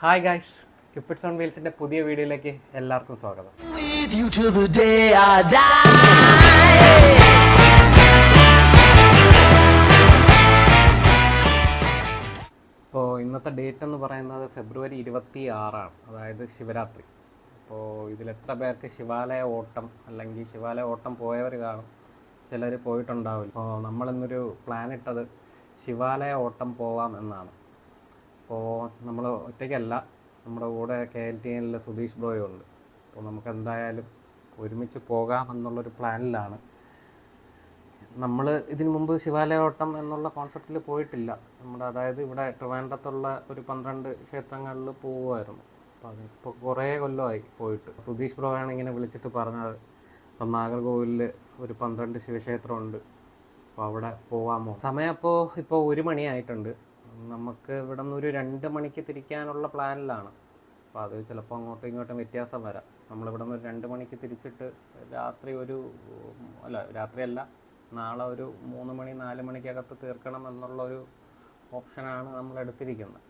Hi guys ക്യൂപ്പിഡ്സ് on വീൽസിന്റെ പുതിയ വീഡിയോയിലേക്ക് എല്ലാവർക്കും സ്വാഗതം. ഇപ്പോൾ ഇന്നത്തെ ഡേറ്റ് എന്ന് പറയുന്നത് ഫെബ്രുവരി ഇരുപത്തി ആറാണ് അതായത് ശിവരാത്രി. അപ്പോൾ ഇതിൽ എത്ര പേർക്ക് ശിവാലയ ഓട്ടം അല്ലെങ്കിൽ ശിവാലയ ഓട്ടം പോയവർ കാണും ചിലർ പോയിട്ടുണ്ടാവില്ല. അപ്പോൾ നമ്മളിന്നൊരു പ്ലാൻ ഇട്ടത് ശിവാലയ ഓട്ടം പോവാം എന്നാണ്. അപ്പോൾ നമ്മൾ ഒറ്റയ്ക്കല്ല നമ്മുടെ കൂടെ കെ എൽ ടി എനിലെ സുധീഷ് ബ്രോയും ഉണ്ട്. അപ്പോൾ നമുക്ക് എന്തായാലും ഒരുമിച്ച് പോകാം എന്നുള്ളൊരു പ്ലാനിലാണ്. നമ്മൾ ഇതിനു മുമ്പ് ശിവാലയോട്ടം എന്നുള്ള കോൺസെപ്റ്റിൽ പോയിട്ടില്ല. നമ്മുടെ അതായത് ഇവിടെ ട്രിവാൻഡ്രത്തുള്ള ഒരു പന്ത്രണ്ട് ക്ഷേത്രങ്ങളിൽ പോവുമായിരുന്നു. അപ്പോൾ അതിപ്പോൾ കുറേ കൊല്ലമായി പോയിട്ട്. സുധീഷ് ബ്രോ ആണ് ഇങ്ങനെ വിളിച്ചിട്ട് പറഞ്ഞത്. ഇപ്പം നാഗർകോവിലിൽ ഒരു പന്ത്രണ്ട് ശിവക്ഷേത്രമുണ്ട്. അപ്പോൾ അവിടെ പോവാമോ? സമയം അപ്പോൾ ഇപ്പോൾ ഒരു മണിയായിട്ടുണ്ട്. നമുക്ക് ഇവിടെ നിന്ന് ഒരു രണ്ട് മണിക്ക് തിരിക്കാനുള്ള പ്ലാനിലാണ്. അപ്പോൾ അത് ചിലപ്പോൾ അങ്ങോട്ടും ഇങ്ങോട്ടും വ്യത്യാസം വരാം. നമ്മളിവിടെ നിന്ന് ഒരു രണ്ട് മണിക്ക് തിരിച്ചിട്ട് രാത്രി ഒരു അല്ല രാത്രിയല്ല നാളെ ഒരു മൂന്ന് മണി നാല് മണിക്കകത്ത് തീർക്കണം എന്നുള്ള ഒരു ഓപ്ഷനാണ് നമ്മൾ എടുത്തിരിക്കുന്നത്.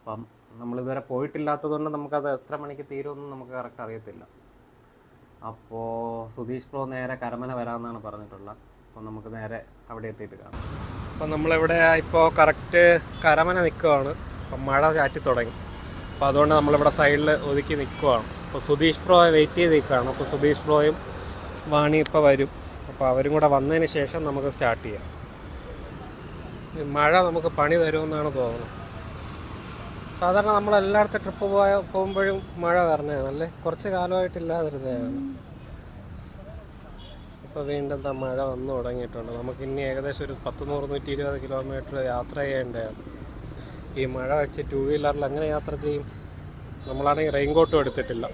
അപ്പം നമ്മളിതുവരെ പോയിട്ടില്ലാത്തതുകൊണ്ട് നമുക്കത് എത്ര മണിക്ക് തീരുമെന്ന് നമുക്ക് കറക്റ്റ് അറിയത്തില്ല. അപ്പോൾ സുധീഷ് പ്രോ നേരെ കരമന വരാമെന്നാണ് പറഞ്ഞിട്ടുള്ളത്. അപ്പോൾ നമുക്ക് നേരെ അവിടെ എത്തിയിട്ട് കാണാം. അപ്പോൾ നമ്മളിവിടെ ഇപ്പോൾ കറക്റ്റ് കരമന നിൽക്കുവാണ്. അപ്പം മഴ ചാറ്റി തുടങ്ങി. അപ്പോൾ അതുകൊണ്ട് നമ്മളിവിടെ സൈഡിൽ ഒതുക്കി നിൽക്കുവാണ്. അപ്പോൾ സുധീഷ് പ്രോയെ വെയിറ്റ് ചെയ്ത് നിൽക്കുകയാണ്. അപ്പോൾ സുധീഷ് പ്രോയും വാണി ഇപ്പോൾ വരും. അപ്പോൾ അവരും കൂടെ വന്നതിന് ശേഷം നമുക്ക് സ്റ്റാർട്ട് ചെയ്യാം. മഴ നമുക്ക് പണി തരുമെന്നാണ് തോന്നുന്നത്. സാധാരണ നമ്മൾ എല്ലായിടത്തും ട്രിപ്പ് പോയ പോകുമ്പോഴും മഴ വരണതാണ് അല്ലേ? കുറച്ച് കാലമായിട്ടില്ലാതിരുന്നതാണ് ഇപ്പോൾ വീണ്ടും മഴ വന്നു തുടങ്ങിയിട്ടുണ്ട്. നമുക്ക് ഇനി ഏകദേശം ഒരു പത്ത് നൂറ് നൂറ്റി ഇരുപത് കിലോമീറ്റർ യാത്ര ചെയ്യേണ്ടതാണ്. ഈ മഴ വെച്ച് ടൂ വീലറിൽ അങ്ങനെ യാത്ര ചെയ്യും? നമ്മളാണെങ്കിൽ റെയിൻ കോട്ടും എടുത്തിട്ടില്ല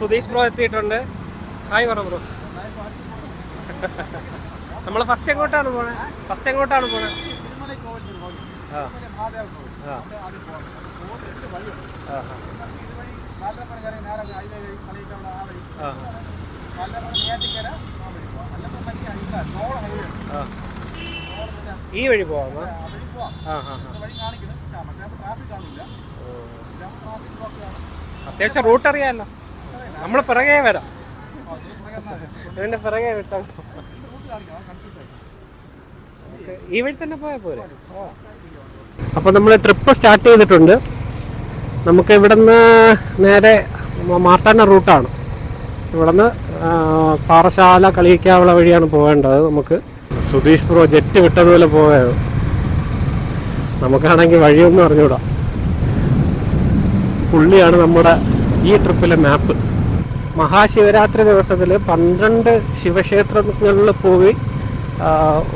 സുധീഷ് ബ്രോ എത്തിയിട്ടുണ്ട്. ഹായ് പറ ബ്രോ നമ്മൾ ഫസ്റ്റ് എങ്ങോട്ടാണ് പോണേ? ഫസ്റ്റ് എങ്ങോട്ടാണ് പോണേ? ആ ആ. ആ ആ. ഈ വഴി പോവാം. അത്യാവശ്യം റൂട്ട് അറിയാമല്ലോ. നമ്മൾ പിറകെ വരാം. ഇതിന്റെ പിറകെ വിട്ടാൽ ഓക്കേ. ഈ വഴി തന്നെ പോയാൽ പോരെ? അപ്പൊ നമ്മൾ ട്രിപ്പ് സ്റ്റാർട്ട് ചെയ്തിട്ടുണ്ട്. നമുക്ക് ഇവിടുന്ന് നേരെ മ- റൂട്ടാണ് ഇവിടുന്ന് പാറശാല കളിയിക്കാവുള്ള വഴിയാണ് പോകേണ്ടത് നമുക്ക്. സുധീഷ് പ്രോ ജെറ്റ് വിട്ടതുപോലെ പോയത് നമുക്കാണെങ്കിൽ വഴിയൊന്നും അറിഞ്ഞൂടാ. പുള്ളിയാണ് നമ്മുടെ ഈ ട്രിപ്പിലെ മാപ്പ്. മഹാശിവരാത്രി ദിവസത്തിൽ പന്ത്രണ്ട് ശിവക്ഷേത്രങ്ങളിൽ പോയി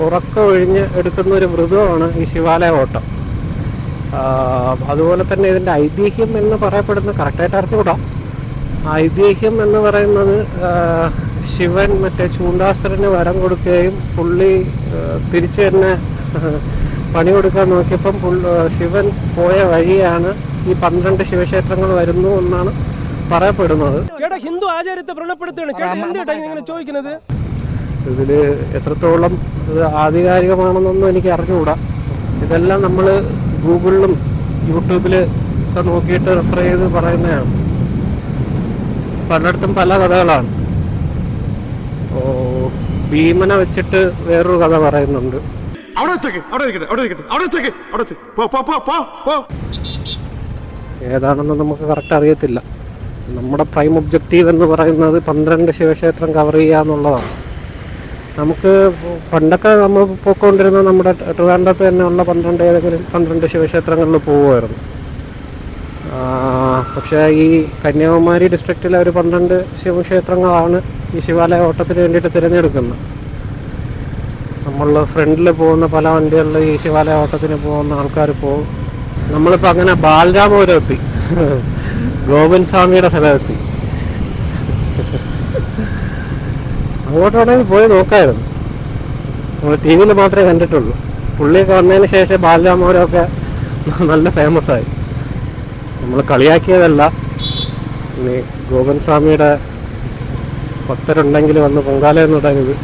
ഉറക്കമൊഴിഞ്ഞ് എടുക്കുന്ന ഒരു വ്രതമാണ് ഈ ശിവാലയ ഓട്ടം. അതുപോലെ തന്നെ ഇതിന്റെ ഐതിഹ്യം എന്ന് പറയപ്പെടുന്ന കറക്റ്റായിട്ട് അറിഞ്ഞുകൂടാ ഐതിഹ്യം എന്ന് പറയുന്നത് ശിവൻ മറ്റേ ചൂണ്ടാസുരന് വരം കൊടുക്കുകയും പുള്ളി തിരിച്ചു തന്നെ പണി കൊടുക്കാൻ നോക്കിയപ്പം ശിവൻ പോയ വഴിയാണ് ഈ പന്ത്രണ്ട് ശിവക്ഷേത്രങ്ങൾ വരുന്നു എന്നാണ് പറയപ്പെടുന്നത്. ചേട്ടാ ഹിന്ദു ആചാരത്തെ വ്രണപ്പെടുത്തുകയാണ്. ചോദിക്കുന്നത്? ഇതിൽ എത്രത്തോളം ഇത് ആധികാരികമാണെന്നൊന്നും എനിക്ക് അറിഞ്ഞുകൂടാ. ഇതെല്ലാം നമ്മൾ ഗൂഗിളിലും യൂട്യൂബിൽ ഒക്കെ നോക്കിയിട്ട് റെഫർ ചെയ്ത് പറയുന്നതാണ്. പലയിടത്തും പല കഥകളാണ്. ഓ ഭീമനെ വെച്ചിട്ട് വേറൊരു കഥ പറയുന്നുണ്ട്. ഏതാണെന്ന് നമുക്ക് കറക്റ്റ് അറിയത്തില്ല. നമ്മുടെ പ്രൈം ഒബ്ജക്റ്റീവ് എന്ന് പറയുന്നത് പന്ത്രണ്ട് ശിവക്ഷേത്രം കവർ ചെയ്യുക എന്നുള്ളതാണ്. നമുക്ക് പണ്ടൊക്കെ നമ്മൾ പോയിക്കൊണ്ടിരുന്ന നമ്മുടെ ട്രിവാൻഡ്രത്ത് തന്നെയുള്ള പന്ത്രണ്ട് ഏതെങ്കിലും പന്ത്രണ്ട് ശിവക്ഷേത്രങ്ങളിൽ പോകുമായിരുന്നു പക്ഷേ ഈ കന്യാകുമാരി ഡിസ്ട്രിക്റ്റിലെ ഒരു പന്ത്രണ്ട് ശിവക്ഷേത്രങ്ങളാണ് ഈ ശിവാലയ ഓട്ടത്തിന് വേണ്ടിയിട്ട് തിരഞ്ഞെടുക്കുന്നത്. നമ്മൾ ഫ്രണ്ടിൽ പോകുന്ന പല വണ്ടികളിൽ ഈ ശിവാലയ ഓട്ടത്തിന് പോകുന്ന ആൾക്കാർ പോകും. നമ്മളിപ്പോൾ അങ്ങനെ ബാലരാമപുരം എത്തി ഗോവിൻ സ്വാമിയുടെ സ്ഥലമെത്തി. അങ്ങോട്ടാണെങ്കിൽ പോയി നോക്കായിരുന്നു. നമ്മൾ ടി വിയിൽ മാത്രമേ കണ്ടിട്ടുള്ളൂ. പുള്ളിയൊക്കെ വന്നതിന് ശേഷം ബാലരാമപുരമൊക്കെ നല്ല ഫേമസ് ആയി. നമ്മൾ കളിയാക്കിയതല്ല. ഇനി ഗോപൻ സ്വാമിയുടെ ഭക്തരുണ്ടെങ്കിൽ വന്ന് പൊങ്കാല എന്ന് തുടങ്ങിയത്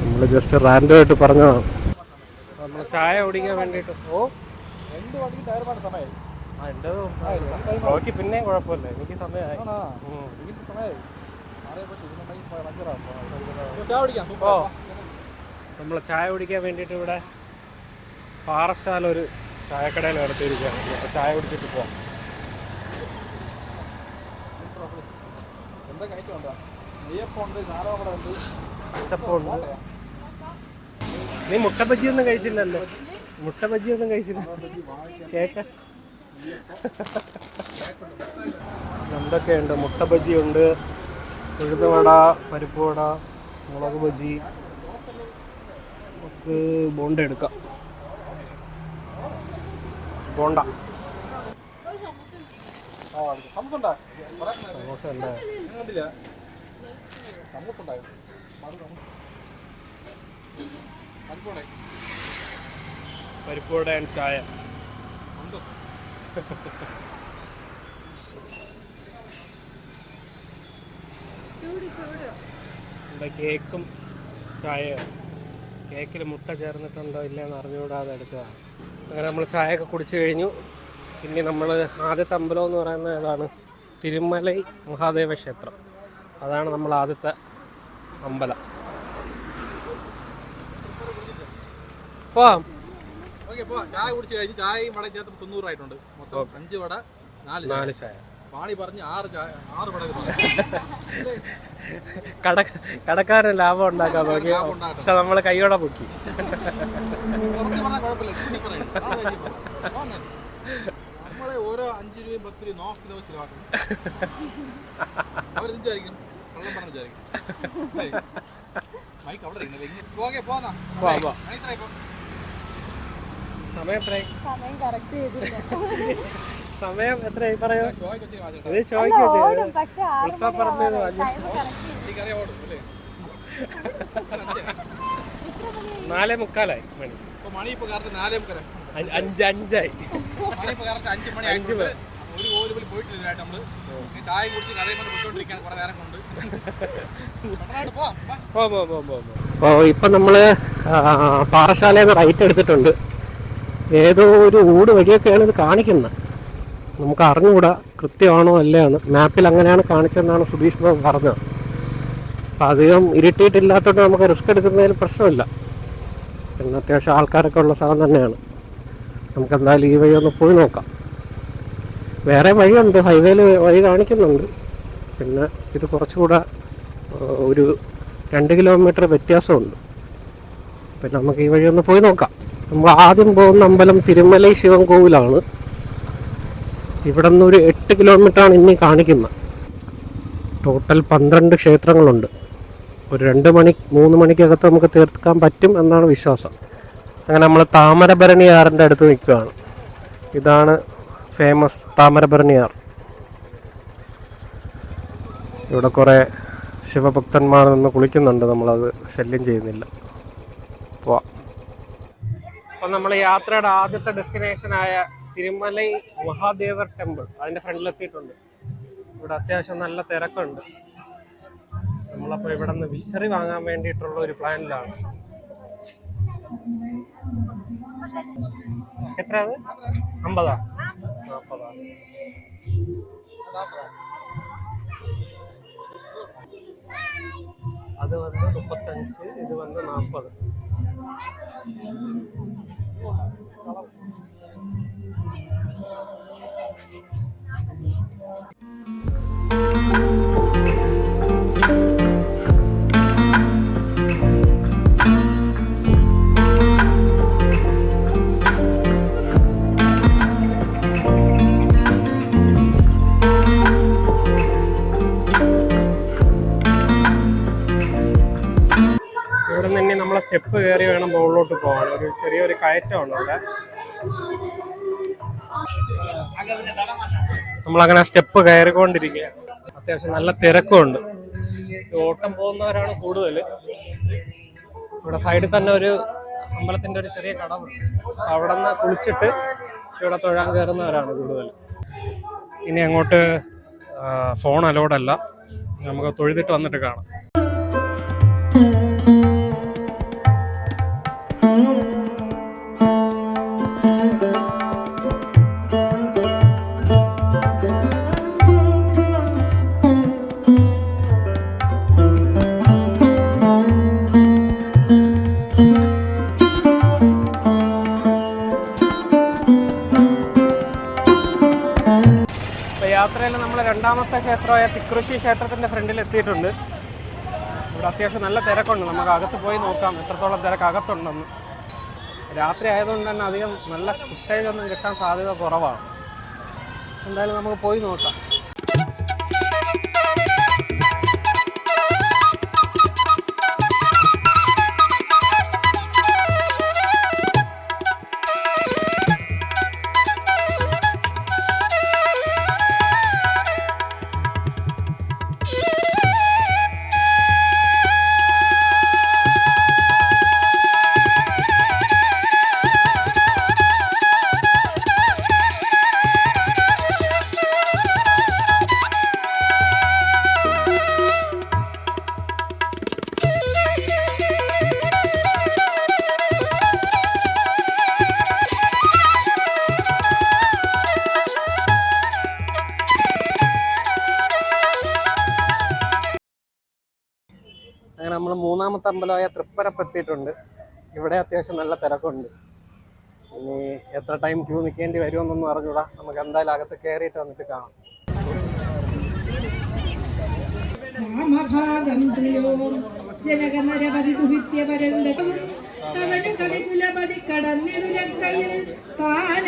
നമ്മൾ ജസ്റ്റ് റാൻഡം ആയിട്ട് പറഞ്ഞതാണ്. നമ്മൾ ചായ കുടിക്കാൻ വേണ്ടിയിട്ട് ഓ. ആ എന്റെ ഓക്കേ പിന്നെയും കുഴപ്പമില്ല. എനിക്ക് സമയമായി. ഉം. ഓ. നമ്മൾ ചായ കുടിക്കാൻ വേണ്ടിയിട്ട് ഇവിടെ പാറശാല ഒരു ചായക്കടയിൽ നടത്തിയിരിക്കുകയാണ്. അപ്പോൾ ചായ കുടിച്ചിട്ട് പോവാം. അച്ചപ്പമുണ്ട് നീ മുട്ട ഒന്നും കഴിച്ചില്ലല്ലോ. മുട്ട ഒന്നും കഴിച്ചില്ല. കേക്ക? എന്തൊക്കെയുണ്ട്? മുട്ട ബജി ഉണ്ട് വട പരിപ്പ് വട മുളക് ബജി നമുക്ക് ബോണ്ട എടുക്കാം. ബോണ്ട. സമോസ ഉണ്ട് പരിപ്പ് വട ആൻഡ് ചായ. ഇവിടെ കേക്കും ചായയും? കേക്കിൽ മുട്ട ചേർന്നിട്ടുണ്ടോ ഇല്ലയെന്ന് അറിഞ്ഞുകൂടാതെ എടുത്തതാണ് അങ്ങനെ നമ്മൾ ചായയൊക്കെ കുടിച്ചു കഴിഞ്ഞു. പിന്നെ നമ്മൾ ആദ്യത്തെ അമ്പലം എന്ന് പറയുന്നത് ഏതാണ്? തിരുമലൈ മഹാദേവ ക്ഷേത്രം. അതാണ് നമ്മൾ ആദ്യത്തെ അമ്പലം. പോവാം. ഓക്കെ പോ ചായ കുടിച്ച് കഴിഞ്ഞ് ചായയും വടയും ചേർത്ത് തൊണ്ണൂറായിട്ടുണ്ട് മൊത്തം അഞ്ച് വട നാല് നാല് ചായ. പറഞ്ഞ് ആറ് ആറ് കട കടക്കാരൻ ലാഭം ഉണ്ടാക്കാൻ നോക്കി. പക്ഷെ നമ്മൾ കൈയോടെ പൊക്കി. നമ്മളെ ഓരോ അഞ്ചു രൂപയും പത്ത് രൂപയും നോക്കി നോക്കി ചിലവാക്കണം കള്ളം മൈക്ക് അവിടെ പോന്നാ. സമയം സമയം കറക്റ്റ് ചെയ്തില്ല. സമയം എത്രയായി പറയാം? ഇത്. എനിക്കറിയാം ഓടും. അല്ലേ? നാലേ മുക്കാലായി മണി. ഇപ്പൊ മണി ഇപ്പൊ കറക്റ്റ് നാലേ അഞ്ച് അഞ്ച് അഞ്ചായി. മണി ഇപ്പൊ കറക്റ്റ് അഞ്ച് മണി ആയിട്ടുണ്ട്. ഒരു പോയിട്ടില്ല നമ്മൾ. ഈ ചായ കുടിച്ച് കടയിൽ കൊണ്ട് വിട്ടോണ്ടിരിക്കാൻ കുറെ നേരം കൊണ്ട്. അപ്പോൾ ഇപ്പം നമ്മൾ പാറശാലയിൽ നിന്ന് റൈറ്റ് എടുത്തിട്ടുണ്ട്. ഏതോ ഒരു ഊട് വഴിയൊക്കെയാണ് ഇത് കാണിക്കുന്നത്. നമുക്ക് അറിഞ്ഞുകൂടാ കൃത്യമാണോ അല്ലയാണ് മാപ്പിൽ അങ്ങനെയാണ് കാണിച്ചതെന്നാണ് സുധീഷ് ബാബു പറഞ്ഞത്. അപ്പം അധികം ഇരുട്ടിയിട്ടില്ലാത്തതുകൊണ്ട് നമുക്ക് റിസ്ക് എടുക്കുന്നതിൽ പ്രശ്നമില്ല. പിന്നെ അത്യാവശ്യം ആൾക്കാരൊക്കെ ഉള്ള സ്ഥലം തന്നെയാണ്. നമുക്ക് എന്തായാലും ഈ വഴി ഒന്ന് പോയി നോക്കാം. വേറെ വഴിയുണ്ട്. ഹൈവേയിൽ വഴി കാണിക്കുന്നുണ്ട്. പിന്നെ ഇത് കുറച്ചുകൂടെ ഒരു രണ്ട് കിലോമീറ്റർ വ്യത്യാസമുണ്ട്. പിന്നെ നമുക്ക് ഈ വഴി ഒന്ന് പോയി നോക്കാം. നമ്മൾ ആദ്യം പോകുന്ന അമ്പലം തിരുമലൈ ശിവൻകോവിലാണ് ഇവിടെ നിന്ന് ഒരു എട്ട് കിലോമീറ്ററാണ് ഇനി കാണിക്കുന്നത് ടോട്ടൽ പന്ത്രണ്ട് ക്ഷേത്രങ്ങളുണ്ട്. ഒരു രണ്ട് മണി മൂന്ന് മണിക്കകത്ത് നമുക്ക് തീർക്കാൻ പറ്റും എന്നാണ് വിശ്വാസം. അങ്ങനെ നമ്മൾ താമരഭരണിയാറിന്റെ അടുത്ത് നിൽക്കുകയാണ്. ഇതാണ് ഫേമസ് താമരഭരണിയാർ. ഇവിടെ കുറേ ശിവഭക്തന്മാർ നിന്ന് കുളിക്കുന്നുണ്ട്. നമ്മളത് ശല്യം ചെയ്യുന്നില്ല. പോവാം. അപ്പം നമ്മൾ യാത്രയുടെ ആദ്യത്തെ ഡെസ്റ്റിനേഷനായ തിരുമലൈ മഹാദേവർ ടെമ്പിൾ അതിന്റെ ഫ്രണ്ടിലെത്തിയിട്ടുണ്ട്. ഇവിടെ അത്യാവശ്യം നല്ല തിരക്കുണ്ട്. നമ്മളപ്പോൾ ഇവിടെ നിന്ന് വിശറി വാങ്ങാൻ വേണ്ടിയിട്ടുള്ള ഒരു പ്ലാനിലാണ്. എത്ര അമ്പതാ? നാൽപ്പതാ അത് വന്ന് മുപ്പത്തഞ്ച് ഇത് വന്ന് നാൽപ്പത് ഇവിടെ നിന്ന് സ്റ്റെപ്പ് കയറി വേണം മുകളിലോട്ട് പോകാൻ. ഒരു ചെറിയൊരു കയറ്റമാണ് അവിടെ. നമ്മളങ്ങനെ സ്റ്റെപ്പ് കയറിക്കൊണ്ടിരിക്കുക അത്യാവശ്യം നല്ല തിരക്കുമുണ്ട്. ഓട്ടം പോകുന്നവരാണ് കൂടുതൽ ഇവിടെ സൈഡിൽ തന്നെ ഒരു അമ്പലത്തിന്റെ ഒരു ചെറിയ കടവുണ്ട് അവിടെ നിന്ന് കുളിച്ചിട്ട് ഇവിടെ തൊഴാൻ കയറുന്നവരാണ് കൂടുതൽ ഇനി അങ്ങോട്ട് ഫോൺ അലോഡല്ല നമുക്ക് തൊഴുതിട്ട് വന്നിട്ട് കാണാം. മൂന്നാമത്തെ ക്ഷേത്രമായ തിക്കൃഷി ക്ഷേത്രത്തിന്റെ ഫ്രണ്ടിൽ എത്തിയിട്ടുണ്ട്. ഇവിടെ അത്യാവശ്യം നല്ല തിരക്കുണ്ട്. നമുക്ക് അകത്ത് പോയി നോക്കാം. എത്രത്തോളം തിരക്ക് അകത്തുണ്ടെന്ന് രാത്രി ആയതുകൊണ്ട് തന്നെ അധികം നല്ല ഫുട്ടേജ് ഒന്നും കിട്ടാൻ സാധ്യത കുറവാണ്. എന്തായാലും നമുക്ക് പോയി നോക്കാം. മൂന്നാമത്തെ അമ്പലമായ തൃപ്പരപ്പ് എത്തിയിട്ടുണ്ട് ഇവിടെ അത്യാവശ്യം നല്ല തിരക്കുണ്ട്. ഇനി എത്ര ടൈം ക്യൂ നിൽക്കേണ്ടി വരുമെന്നൊന്നും അറിഞ്ഞൂടാ. നമുക്ക് എന്തായാലും അകത്ത് കയറിയിട്ട് വന്നിട്ട് കാണാം. ജനകനരപതി ദുഹിത്യ പരന്തകം തവനു കവികുലപതി കടന്നിരുലക്കയിൽ താന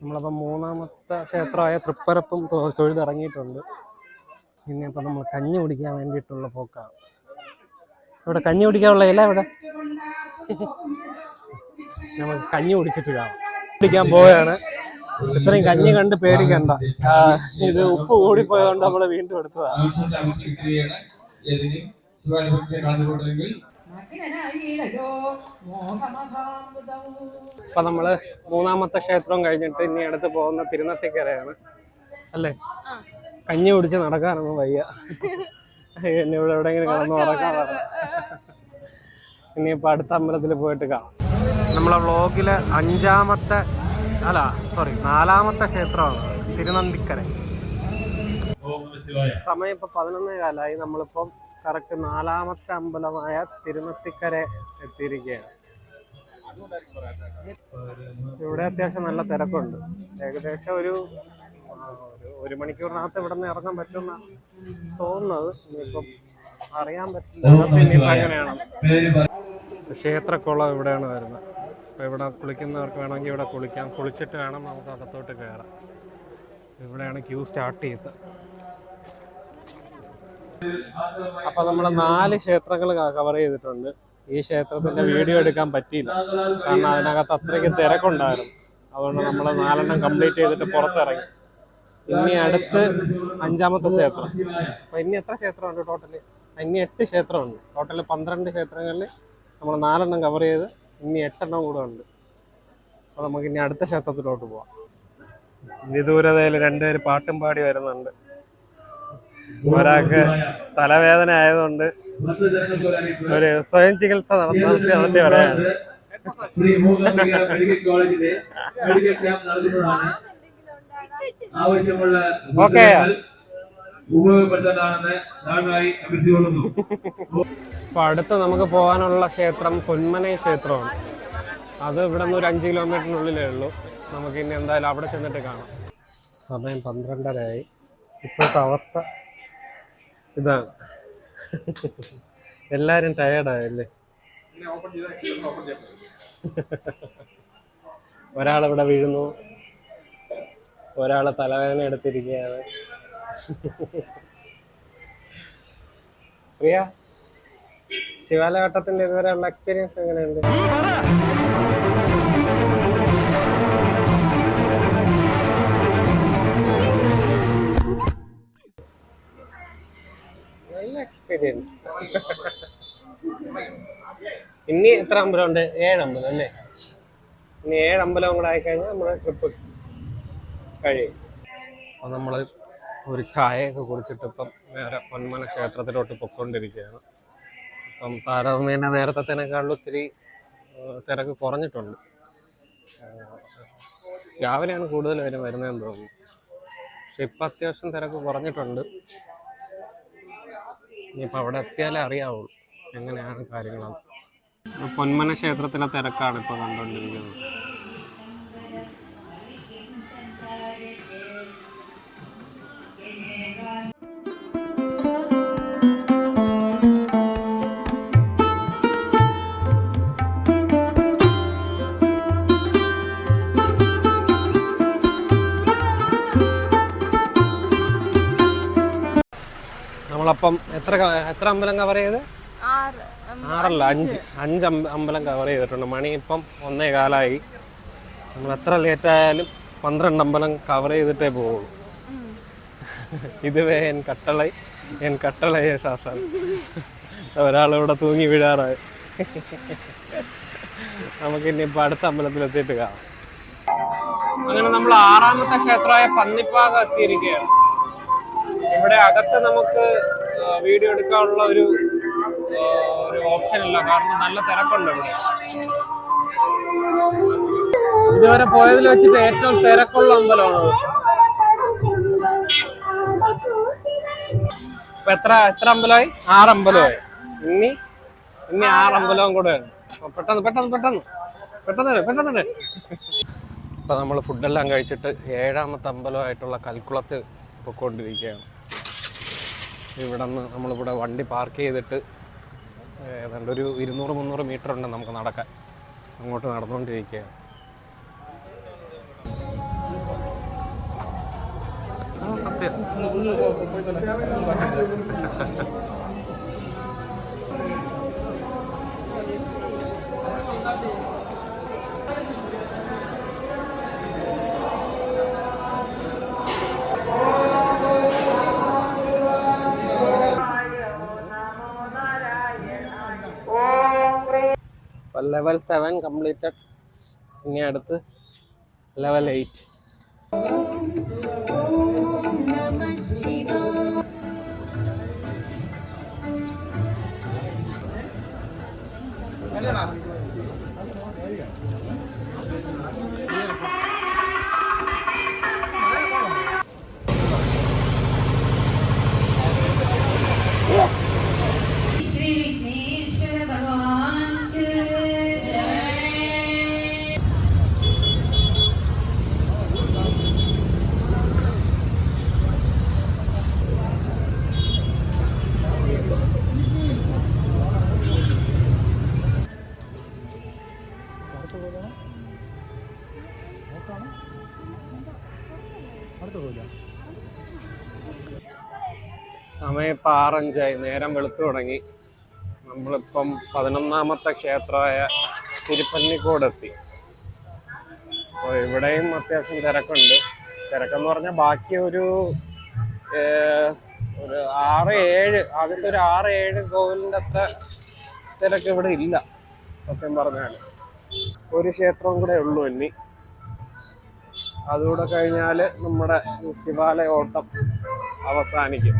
നമ്മളപ്പം മൂന്നാമത്തെ ക്ഷേത്രമായ തൃപ്പരപ്പും തൊഴുതിറങ്ങിയിട്ടുണ്ട്. പിന്നെ ഇപ്പം നമ്മൾ കഞ്ഞി കുടിക്കാൻ വേണ്ടിയിട്ടുള്ള പോക്കാണ്. ഇവിടെ കഞ്ഞി കുടിക്കാനുള്ള ഇല ഇവിടെ നമ്മൾ കഞ്ഞി കുടിച്ചിട്ട് കാണാം കുടിക്കാൻ പോവുകയാണ്. ഇത്രയും കഞ്ഞി കണ്ട് പേടിക്കണ്ട. ഇത് ഉപ്പ് കൂടിപ്പോയതുകൊണ്ട് നമ്മൾ വീണ്ടും എടുത്തതാണ് അപ്പൊ നമ്മൾ മൂന്നാമത്തെ ക്ഷേത്രം കഴിഞ്ഞിട്ട് ഇനി അടുത്ത് പോകുന്ന തിരുനത്തിക്കരയാണ്. അല്ലേ? കഞ്ഞി കുടിച്ച് നടക്കാനൊന്നും വയ്യ. എന്നെ ഇവിടെ എവിടെയെങ്കിലും കിടന്ന് നടക്കാറ ഇനിയിപ്പോ അടുത്ത അമ്പലത്തിൽ പോയിട്ട് കാണാം. നമ്മളെ വ്ളോഗിലെ അഞ്ചാമത്തെ അല്ല സോറി നാലാമത്തെ ക്ഷേത്രമാണ് തിരുനന്ദിക്കര സമയം ഇപ്പൊ പതിനൊന്നേ കാലമായി നമ്മളിപ്പം കറക്റ്റ് നാലാമത്തെ അമ്പലമായ തിരുനത്തിക്കര എത്തിയിരിക്കുകയാണ്. ഇവിടെ അത്യാവശ്യം നല്ല തിരക്കുണ്ട്. ഏകദേശം ഒരു ഒരു മണിക്കൂറിനകത്ത് ഇവിടെ നിന്ന് ഇറങ്ങാൻ പറ്റുന്ന തോന്നുന്നത്. ഇനിയിപ്പം അറിയാൻ പറ്റില്ല. അകത്ത് ക്ഷേത്രക്കുളം ഇവിടെയാണ് വരുന്നത്. അപ്പോൾ ഇവിടെ കുളിക്കുന്നവർക്ക് വേണമെങ്കിൽ ഇവിടെ കുളിക്കാം. കുളിച്ചിട്ട് വേണം നമുക്ക് അകത്തോട്ട് കയറാം ഇവിടെയാണ് ക്യൂ സ്റ്റാർട്ട് ചെയ്തത്. അപ്പൊ നമ്മൾ നാല് ക്ഷേത്രങ്ങൾ കവർ ചെയ്തിട്ടുണ്ട്. ഈ ക്ഷേത്രത്തിന്റെ വീഡിയോ എടുക്കാൻ പറ്റിയില്ല. കാരണം അതിനകത്ത് അത്രയ്ക്ക് തിരക്കുണ്ടായിരുന്നു. അതുകൊണ്ട് നമ്മൾ നാലെണ്ണം കംപ്ലീറ്റ് ചെയ്തിട്ട് പുറത്തിറങ്ങി. ഇനി അടുത്ത് അഞ്ചാമത്തെ ക്ഷേത്രം. അപ്പൊ ഇനി എത്ര ക്ഷേത്രമുണ്ട് ടോട്ടൽ ഇനി എട്ട് ക്ഷേത്രമുണ്ട്. ടോട്ടൽ പന്ത്രണ്ട് ക്ഷേത്രങ്ങളിൽ നമ്മൾ നാലെണ്ണം കവർ ചെയ്ത് ഇനി എട്ടെണ്ണം കൂടെ ഉണ്ട്. അപ്പൊ നമുക്ക് ഇനി അടുത്ത ക്ഷേത്രത്തിലോട്ട് പോവാം. വിദൂരതയിൽ രണ്ടുപേര് പാട്ടും പാടി വരുന്നുണ്ട്. ഒരാൾക്ക് തലവേദന ആയതുകൊണ്ട് ഒരു സ്വയം ചികിത്സ നടത്തി നടത്തി വരാണ് ഓക്കെ. അഭ്യർത്ഥിക്കൊള്ളുന്നു അപ്പൊ അടുത്ത് നമുക്ക് പോകാനുള്ള ക്ഷേത്രം പൊന്മനൈ ക്ഷേത്രമാണ്. അത് ഇവിടെ നിന്ന് ഒരു അഞ്ച് കിലോമീറ്ററിനുള്ളിലേ ഉള്ളൂ. നമുക്ക് ഇനി എന്തായാലും അവിടെ ചെന്നിട്ട് കാണാം. സമയം പന്ത്രണ്ടരയായി. ഇപ്പോഴത്തെ അവസ്ഥ ഇതാണ്. എല്ലാരും ടയേർഡായല്ലേ ഒരാളിവിടെ വീഴുന്നു. ഒരാൾ തലവേദന എടുത്തിരിക്കുകയാണ്. പ്രിയ ശിവാലഘട്ടത്തിന്റെ ഇതുവരെയുള്ള എക്സ്പീരിയൻസ് എങ്ങനെയുണ്ട്? നല്ല എക്സ്പീരിയൻസ് ഇനി എത്ര അമ്പലമുണ്ട്? ഏഴ് അമ്പലം അല്ലേ? ഇനി ഏഴ് അമ്പലം കൂടെ ആയിക്കഴിഞ്ഞാൽ നമ്മുടെ ട്രിപ്പ് കഴിയും. നമ്മൾ നമ്മൾ ഒരു ചായയൊക്കെ കുടിച്ചിട്ട് ഇപ്പം വേറെ പൊന്മന ക്ഷേത്രത്തിലോട്ട് പൊക്കൊണ്ടിരിക്കുകയാണ് അപ്പം താരതമ്യേന നേരത്തേനേക്കാളും ഒത്തിരി തിരക്ക് കുറഞ്ഞിട്ടുണ്ട്. രാവിലെയാണ് കൂടുതൽ പേര് വരുന്നതെന്ന് തോന്നുന്നു. പക്ഷെ ഇപ്പം അത്യാവശ്യം തിരക്ക് കുറഞ്ഞിട്ടുണ്ട്. ഇനിയിപ്പോൾ അവിടെ എത്തിയാലേ അറിയാവുള്ളൂ എങ്ങനെയാണ് കാര്യങ്ങളെന്ന്. പൊന്മന ക്ഷേത്രത്തിലെ തിരക്കാണ് ഇപ്പോൾ കണ്ടുകൊണ്ടിരിക്കുന്നത്. നമ്മളപ്പം എത്ര എത്ര അമ്പലം കവർ ചെയ്ത് ആറ്. ആറല്ല അഞ്ച്. അഞ്ച്. അമ്പലം കവർ ചെയ്തിട്ടുണ്ട്. മണി ഇപ്പം ഒന്നേ കാലായി. നമ്മൾ എത്ര ലേറ്റ് ആയാലും പന്ത്രണ്ട് അമ്പലം കവർ ചെയ്തിട്ടേ പോവുള്ളൂ. ഇതുവേ എൻ കട്ടളൈ എൻ കട്ടളയെ സാസൻ ഒരാളിവിടെ തൂങ്ങി വീഴാറായി. നമുക്ക് ഇനിയിപ്പോൾ അടുത്ത അമ്പലത്തിൽ എത്തിയിട്ട് കാണാം. അങ്ങനെ നമ്മൾ ആറാമത്തെ ക്ഷേത്രമായ പന്നിപ്പാകം എത്തിയിരിക്കുകയാണ്. ഇവിടെ അകത്ത് നമുക്ക് വീഡിയോ എടുക്കാനുള്ള ഒരു ഒരു ഓപ്ഷൻ ഇല്ല. കാരണം നല്ല തിരക്കുണ്ട് ഇവിടെ ഇതുവരെ പോയതിൽ വെച്ചിട്ട് ഏറ്റവും തിരക്കുള്ള അമ്പലമാണ്? ഇപ്പൊ എത്ര എത്ര അമ്പലമായി? ആറ് അമ്പലമായി. ഇനി ഇനി ആറ് അമ്പലവും കൂടെ പെട്ടെന്ന് പെട്ടെന്ന് പെട്ടെന്ന്. പെട്ടെന്ന് പെട്ടെന്ന് ഇപ്പൊ നമ്മൾ ഫുഡെല്ലാം കഴിച്ചിട്ട് ഏഴാമത്തെ അമ്പലമായിട്ടുള്ള കൽക്കുളത്ത് പൊയ്ക്കൊണ്ടിരിക്കുകയാണ് ഇവിടെ നിന്ന് നമ്മളിവിടെ വണ്ടി പാർക്ക് ചെയ്തിട്ട് ഏതാണ്ട് ഒരു ഇരുന്നൂറ് മുന്നൂറ് മീറ്റർ ഉണ്ട് നമുക്ക് നടക്കാൻ. അങ്ങോട്ട് നടന്നുകൊണ്ടിരിക്കുകയാണ്. സത്യം. ലെവൽ സെവൻ കംപ്ലീറ്റഡ് ഇനി അടുത്ത് ലെവൽ എയ്റ്റ് श्री സമയം ഇപ്പം ആറഞ്ചായി നേരം വെളുത്തു തുടങ്ങി. നമ്മളിപ്പം പതിനൊന്നാമത്തെ ക്ഷേത്രമായ തിരുപ്പന്നിക്കോട് എത്തി അപ്പോൾ ഇവിടെയും അത്യാവശ്യം തിരക്കുണ്ട്. തിരക്കെന്ന് പറഞ്ഞാൽ ബാക്കി ഒരു ഒരു ആറ് ഏഴ് ആദ്യത്തെ ഒരു ആറ് ഏഴ് കോവിലിന്റെ അത്ര തിരക്ക് ഇവിടെ ഇല്ല. സത്യം പറഞ്ഞാൽ ഒരു ക്ഷേത്രവും കൂടെ ഉള്ളൂ ഇനി. അതുകൂടെ കഴിഞ്ഞാൽ നമ്മുടെ ശിവാലയ ഓട്ടം അവസാനിക്കും.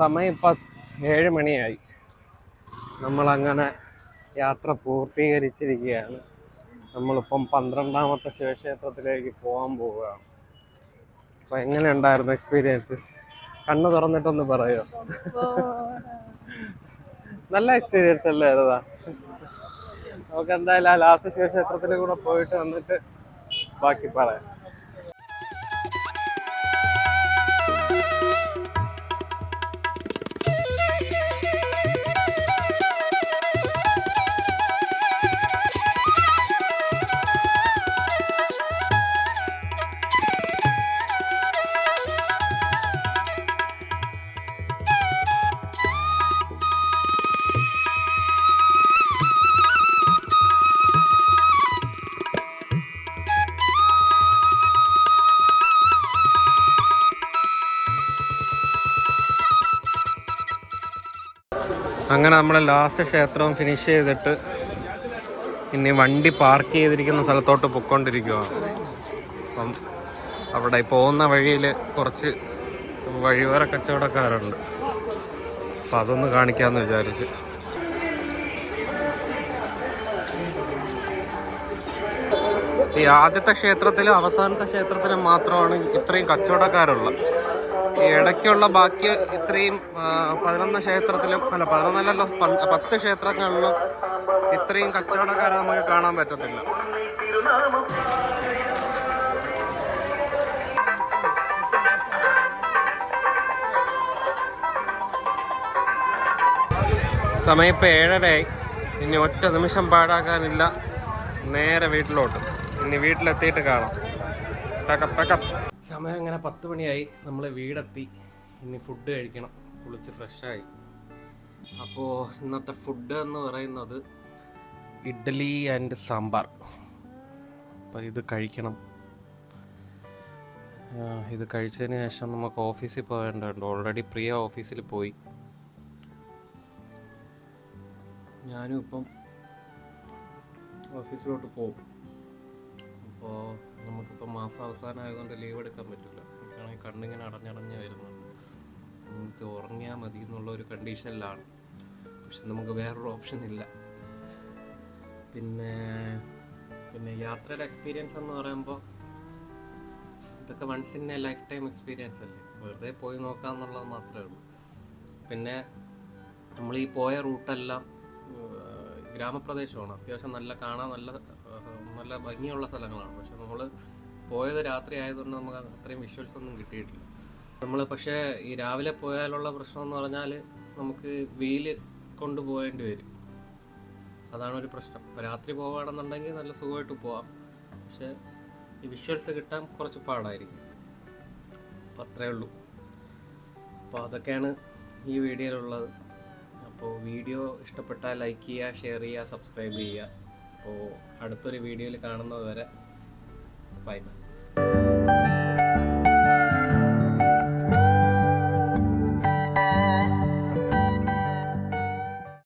സമയം ഇപ്പം ഏഴ് മണിയായി. നമ്മളങ്ങനെ യാത്ര പൂർത്തീകരിച്ചിരിക്കുകയാണ്. നമ്മളിപ്പം പന്ത്രണ്ടാമത്തെ ശിവക്ഷേത്രത്തിലേക്ക് പോകാൻ പോവുകയാണ്. അപ്പോൾ എങ്ങനെ ഉണ്ടായിരുന്നു എക്സ്പീരിയൻസ് കണ്ണ് തുറന്നിട്ടൊന്ന് പറയോ? നല്ല എക്സ്പീരിയൻസ് അല്ലേ അതാ നമുക്ക് എന്തായാലും ആ ലാസ്റ്റ് ശിവക്ഷേത്രത്തിൽ കൂടെ പോയിട്ട് വന്നിട്ട് ബാക്കി പറയാം. അങ്ങനെ നമ്മൾ ലാസ്റ്റ് ക്ഷേത്രവും ഫിനിഷ് ചെയ്തിട്ട് ഇനി വണ്ടി പാർക്ക് ചെയ്തിരിക്കുന്ന സ്ഥലത്തോട്ട് പൊയ്ക്കൊണ്ടിരിക്കുകയാണ് അപ്പം അവിടെ പോകുന്ന വഴിയിൽ കുറച്ച് വഴിയോര കച്ചവടക്കാരുണ്ട്. അപ്പം അതൊന്ന് കാണിക്കാമെന്ന് വിചാരിച്ച്. ഈ ആദ്യത്തെ ക്ഷേത്രത്തിലും അവസാനത്തെ ക്ഷേത്രത്തിലും മാത്രമാണ് ഇത്രയും കച്ചവടക്കാരുള്ളത് ഇടയ്ക്കുള്ള ബാക്കി ഇത്രയും പതിനൊന്ന് ക്ഷേത്രത്തിലും അല്ല പതിനൊന്നല്ലല്ലോ പത്ത് ക്ഷേത്രങ്ങളിലും ഇത്രയും കച്ചവടക്കാരെ നമുക്ക് കാണാൻ പറ്റത്തില്ല. സമയം ഇപ്പം ഏഴരയായി. ഇനി ഒറ്റ നിമിഷം പാടാക്കാനില്ല നേരെ വീട്ടിലോട്ട്. ഇനി വീട്ടിലെത്തിയിട്ട് കാണാം. പാക്കപ്പ് പാക്കപ്പ് സമയം അങ്ങനെ പത്ത് മണിയായി. നമ്മൾ വീടെത്തി. ഇനി ഫുഡ് കഴിക്കണം. കുളിച്ച് ഫ്രഷായി അപ്പോൾ ഇന്നത്തെ ഫുഡ് എന്ന് പറയുന്നത് ഇഡ്ഡലി ആൻഡ് സാമ്പാർ. അപ്പോൾ ഇത് കഴിക്കണം. ഇത് കഴിച്ചതിന് ശേഷം നമുക്ക് ഓഫീസിൽ പോകേണ്ടതുണ്ട്. ഓൾറെഡി പ്രിയ ഓഫീസിൽ പോയി. ഞാനും ഇപ്പം ഓഫീസിലോട്ട് പോകും. അപ്പോൾ നമുക്കിപ്പോൾ മാസം അവസാനം ആയതുകൊണ്ട് ലീവ് എടുക്കാൻ പറ്റില്ല. എനിക്കാണെങ്കിൽ കണ്ണിങ്ങനെ അടഞ്ഞടഞ്ഞ് വരുന്നുണ്ട് നമുക്ക് ഉറങ്ങിയാൽ മതി എന്നുള്ള ഒരു കണ്ടീഷനിലാണ് പക്ഷെ നമുക്ക് വേറൊരു ഓപ്ഷൻ ഇല്ല. പിന്നെ പിന്നെ യാത്രയുടെ എക്സ്പീരിയൻസ് എന്ന് പറയുമ്പോൾ ഇതൊക്കെ once in a lifetime experience അല്ലേ? വെറുതെ പോയി നോക്കാമെന്നുള്ളത് മാത്രമേ ഉള്ളൂ. പിന്നെ നമ്മൾ ഈ പോയ റൂട്ടെല്ലാം ഗ്രാമപ്രദേശമാണ്. അത്യാവശ്യം നല്ല കാണാൻ നല്ല നല്ല ഭംഗിയുള്ള സ്ഥലങ്ങളാണ്. പക്ഷെ നമ്മൾ പോയത് രാത്രി ആയതുകൊണ്ട് നമുക്ക് അത്രയും വിഷ്വൽസ് ഒന്നും കിട്ടിയിട്ടില്ല. നമ്മൾ പക്ഷേ ഈ രാവിലെ പോയാലുള്ള പ്രശ്നം എന്ന് പറഞ്ഞാൽ നമുക്ക് വെയിൽ കൊണ്ടുപോകേണ്ടി വരും. അതാണ് ഒരു പ്രശ്നം. രാത്രി പോവുകയാണെന്നുണ്ടെങ്കിൽ നല്ല സുഖമായിട്ട് പോവാം. പക്ഷേ ഈ വിഷ്വൽസ് കിട്ടാൻ കുറച്ച് പാടായിരിക്കും. അപ്പം അത്രയേ ഉള്ളൂ. അപ്പോൾ അതൊക്കെയാണ് ഈ വീഡിയോയിലുള്ളത്. അപ്പോൾ വീഡിയോ ഇഷ്ടപ്പെട്ടാൽ ലൈക്ക് ചെയ്യുക ഷെയർ ചെയ്യുക സബ്സ്ക്രൈബ് ചെയ്യുക. അപ്പോൾ അടുത്തൊരു വീഡിയോയിൽ കാണുന്നത് വരെ ബൈ ബൈ